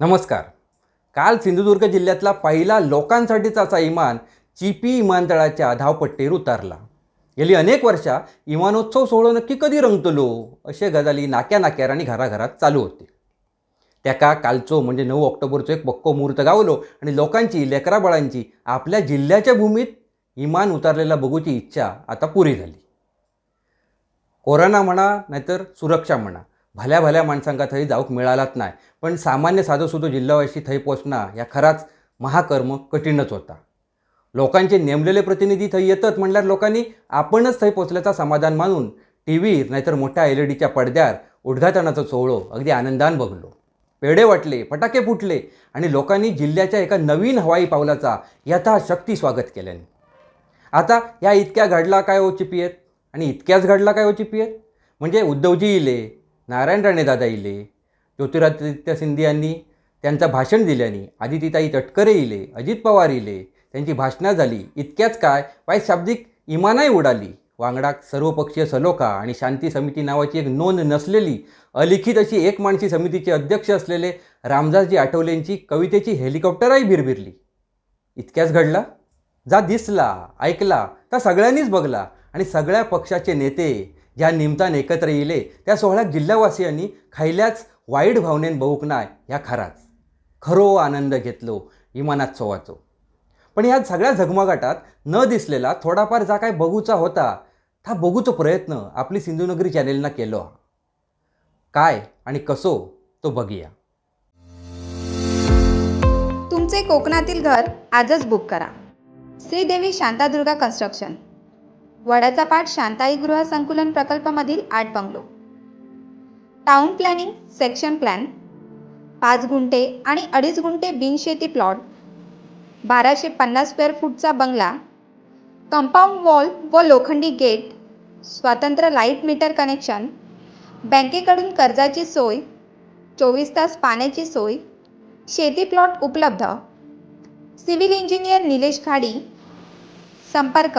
नमस्कार. काल सिंधुदुर्ग जिल्ह्यातला पहिला लोकांसाठीचा असा इमान चिपी विमानतळाच्या धावपट्टीवर उतारला. गेली अनेक वर्षा विमानोत्सव सोहळो नक्की कधी रंगतलो असे गजाली नाक्या नाक्यार आणि घराघरात चालू होते. त्याका कालचो म्हणजे नऊ ऑक्टोबरचो एक पक्को मुहूर्त गावलो आणि लोकांची लेकराबाळांची आपल्या जिल्ह्याच्या भूमीत इमान उतारलेला बघूची इच्छा आता पुरी झाली. कोरोना म्हणा नाहीतर सुरक्षा म्हणा भल्या भल्या माणसांका थंय जाऊक मिळालाच नाही पण सामान्य साधो सुधो जिल्हावासी थंय पोचणा या खराच महाकर्म कठीणच होता. लोकांचे नेमलेले प्रतिनिधी थंय येतात म्हणल्यार लोकांनी आपणच थंय पोचल्याचा समाधान मानून टी व्हीर नाहीतर मोठ्या एल ई डीच्या पडद्यार उद्घाटनाचा सोहळो अगदी आनंदान बघलो. पेढे वाटले फटाके फुटले आणि लोकांनी जिल्ह्याच्या एका नवीन हवाई पावलाचा यथाशक्ती स्वागत केल्याने. आता या इतक्या घडला काय ओ चिपी आहेत आणि इतक्याच घडला काय ओ चिपी आहेत म्हणजे उद्धवजी इले नारायण राणे दादा इले ज्योतिरादित्य सिंधियांनी त्यांचं भाषण दिल्याने आदितीताई तटकरे इले अजित पवार इले त्यांची भाषणं झाली. इतक्याच काय? वाय शाब्दिक इमानाही उडाली. वांगडाक सर्वपक्षीय सलोखा आणि शांती समिती नावाची एक नोंद नसलेली अलिखित अशी एक माणसी समितीचे अध्यक्ष असलेले रामदासजी आठवलेंची कवितेची हेलिकॉप्टरही भिरभिरली. इतक्याच घडला? जा दिसला ऐकला तर सगळ्यांनीच बघला आणि सगळ्या पक्षाचे नेते ज्या निमतान एकत्र येले त्या सोहळ्यात जिल्हावासियांनी खायल्याच वाईट भावनेन बहुक नाय ह्या खराच. खरो आनंद घेतलो विमानात्सवाचो पण ह्या सगळ्या झगमगाटात न दिसलेला थोडाफार जा काय बघूचा होता हा बघूचो प्रयत्न आपली सिंधुनगरी चॅनेलनं केलो हा. काय आणि कसो तो बघूया. तुमचे कोकणातील घर आजच बुक करा. श्रीदेवी शांतादुर्गा कन्स्ट्रक्शन. वडाचा पाठ शांताई गृह संकुलन प्रकल्पामधील आठ bungalow. Town planning section plan पाच गुंठे आणि अडीच गुंठे बिनशेती प्लॉट बाराशे पन्नास स्क्वेअर फूटचा बंगला कंपाऊंड वॉल व लोखंडी गेट स्वतंत्र लाइट मीटर कनेक्शन बँकेकडून कर्जाची सोय चोवीस तास पाण्याची सोय शेती प्लॉट उपलब्ध सिव्हिल इंजिनियर निलेश खाडी संपर्क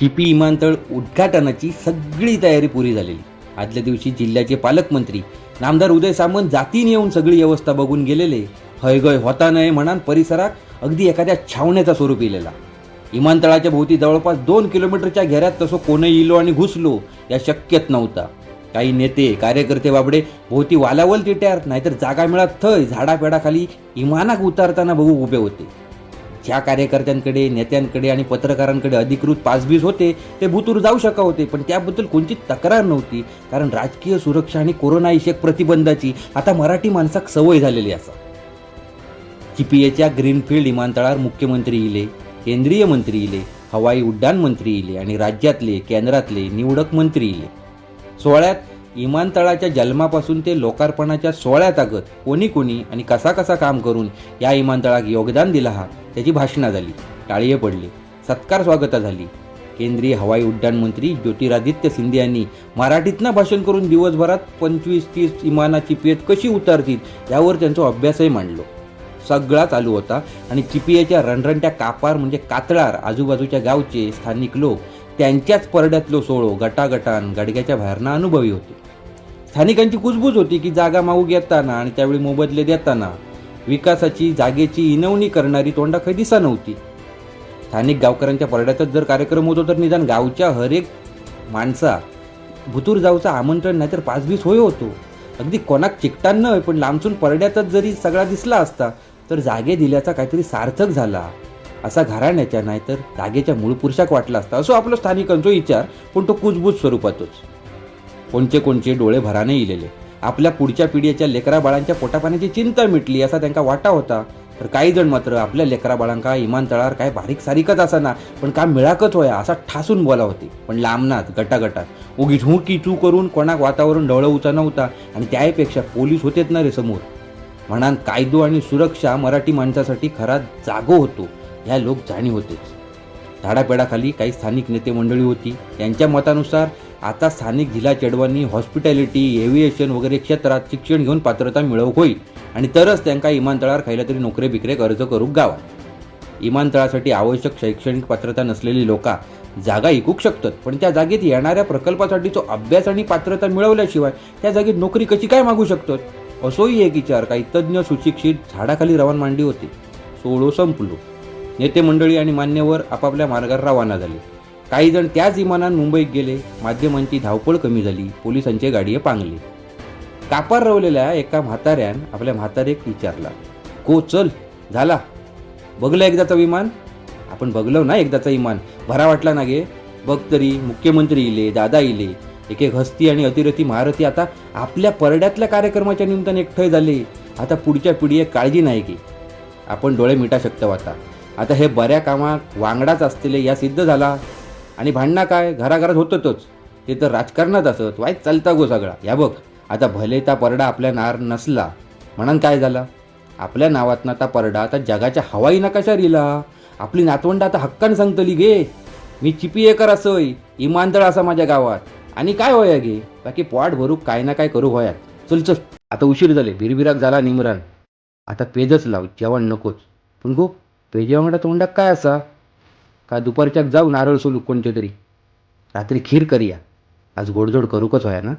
चिपी विमानतळ उद्घाटनाची सगळी तयारी पुरी झालेली. आदल्या दिवशी जिल्ह्याचे पालकमंत्री नामदार उदय सामंत जातीने येऊन सगळी व्यवस्था बघून गेलेले हयगय होता नये म्हणान परिसरात अगदी एखाद्या छावण्याचा स्वरूप इलेला विमानतळाच्या भोवती जवळपास दोन किलोमीटरच्या घेऱ्यात तसं कोणही इलो आणि घुसलो या शक्यच नव्हता. काही नेते कार्यकर्ते बाबडे भोवती वालावल तिट्यार नाहीतर जागा मिळत थंय झाडापेडाखाली इमानाक उतारताना बघू उभे होते. ज्या कार्यकर्त्यांकडे नेत्यांकडे आणि पत्रकारांकडे अधिकृत पासबीज होते ते भूतूर जाऊ शका होते पण त्याबद्दल कोणती तक्रार नव्हती. कारण राजकीय सुरक्षा आणि कोरोना विषयक प्रतिबंधाची आता मराठी माणसाक सवय झालेली असा. चिपीएच्या ग्रीनफील्ड विमानतळावर मुख्यमंत्री इले केंद्रीय मंत्री इले हवाई उड्डाण मंत्री इले आणि राज्यातले केंद्रातले निवडक मंत्री इले. सोहळ्यात विमानतळाच्या जन्मापासून ते लोकार्पणाच्या सोहळ्यात आगत कोणी कोणी आणि कसा कसा काम करून या विमानतळाक योगदान दिला हा त्याची भाषणा झाली. टाळीये पडली. सत्कार स्वागता झाली. केंद्रीय हवाई उड्डाण मंत्री ज्योतिरादित्य सिंधिया यांनी मराठीतनं भाषण करून दिवसभरात पंचवीस तीस विमानाची पेत कशी उतरतील यावर त्यांचा अभ्यासही मांडलो. सगळा चालू होता आणि चिपियाच्या रणरणत्या कापार म्हणजे कातळार आजूबाजूच्या गावचे स्थानिक लोक त्यांच्याच परड्यातलो सोळो गटागटान गडग्याच्या बाहेरनं अनुभवी होते. स्थानिकांची कुजबूज होती की जागा मागू घेताना आणि त्यावेळी मोबदले देताना विकासाची जागेची इनवणी करणारी तोंडा काही दिसा नव्हती. स्थानिक गावकऱ्यांच्या परड्यातच जर कार्यक्रम होतो तर निदान गावच्या हरेक माणसा भुतूर जाऊचं आमंत्रण नाहीतर पाचबीस होय होतो. अगदी कोणाक चिकटान नव्हे पण लांबसून परड्यातच जरी सगळा दिसला असता तर जागे दिल्याचा काहीतरी सार्थक झाला. असा घराण्याच्या नाहीतर जागेच्या मूळ पुरुषाक वाटला असता असो आपला स्थानिकांचो विचार पण तो कुजबूज स्वरूपातच. कोणचे कोणचे डोळे भराने इलेले. आपल्या पुढच्या पिढीच्या लेकरा बाळांच्या पोटापाण्याची चिंता मिटली असा त्यांना वाटा होता. तर काही जण मात्र आपल्या लेकरा बाळांका इमानतळावर काय बारीक सारीकच असाना पण काम मिळाकच होया असा ठासून बोला होती. पण लांबनात गटागटात उगीच हू की चू करून कोणाक वातावरण ढवळवूचा नव्हता आणि त्याहीपेक्षा पोलीस होतेच ना रे समोर. म्हणान कायदो आणि सुरक्षा मराठी माणसासाठी खरा जागो होतो ह्या लोक जाणीव होतेच. झाडापेडाखाली काही स्थानिक नेते मंडळी होती. त्यांच्या मतानुसार आता स्थानिक जिल्हा चेडवांनी हॉस्पिटॅलिटी एव्हिएशन वगैरे क्षेत्रात शिक्षण घेऊन पात्रता मिळवूक होईल आणि तरच त्यांना इमानतळावर खायला तरी नोकरे बिकरे अर्ज करूक गावा इमानतळासाठी आवश्यक शैक्षणिक पात्रता नसलेली लोका जागा ऐकूक शकतात. पण त्या जागेत येणाऱ्या प्रकल्पासाठीचो अभ्यास आणि पात्रता मिळवल्याशिवाय त्या जागेत नोकरी कशी काय मागू शकतात? असोही एक विचार काही तज्ज्ञ सुशिक्षित झाडाखाली रवान मांडली होती. सोळो संपलो. नेते मंडळी आणि मान्यवर आपापल्या मार्गावर रवाना झाले. काही जण त्याच विमानात मुंबईत गेले. माध्यमांची धावपळ कमी झाली. पोलिसांचे गाडीये पांगले. कापार रवलेल्या एका म्हाताऱ्यान आपल्या म्हातारेक विचारला को चल झाला. बघलं एकदाचं विमान? आपण बघलो ना एकदाचं विमान. भरा वाटला ना गे. बघ तरी मुख्यमंत्री इले दादा इले. एक एक हस्ती आणि अतिरथी महारथी आता आपल्या परड्यातल्या कार्यक्रमाच्या निमित्ताने एकठय झाले. आता पुढच्या पिढीये काळजी नाही की आपण डोळे मिटा शकतो आता. आता हे बऱ्या कामात वांगडाच असलेले या सिद्ध झाला. आणि भांडणा काय? घराघरात होतच ते तर राजकारणात असत. वाईट चालता गो सगळा. या बघ आता भले ता परडा आपल्या नार नसला म्हणून काय झाला? आपल्या नावातनं आता परडा आता जगाच्या हवाई नकाशा रिला? आपली नातवंड आता हक्कान सांगतली गे. मी चिपीएकर असोय इमानतळ असा माझ्या गावात. आणि काय होया गे? बाकी पॉट भरूक काय ना काय करू होयात. चल चल. आता उशीर झाले. बिरबिराक झाला निमरान. आता पेजच लाव. जेवण नकोच. पण गो पेजेवांगडा तोंडाक काय असा? का दुपारच्याक जाऊ नारळ सोलू कोणते तरी. रात्री खीर करूया. आज गोडजोड करूकच होया ना.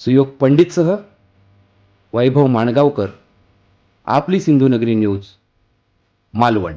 सुयोग पंडितसह वैभव माणगावकर आपली सिंधुनगरी न्यूज मालवण.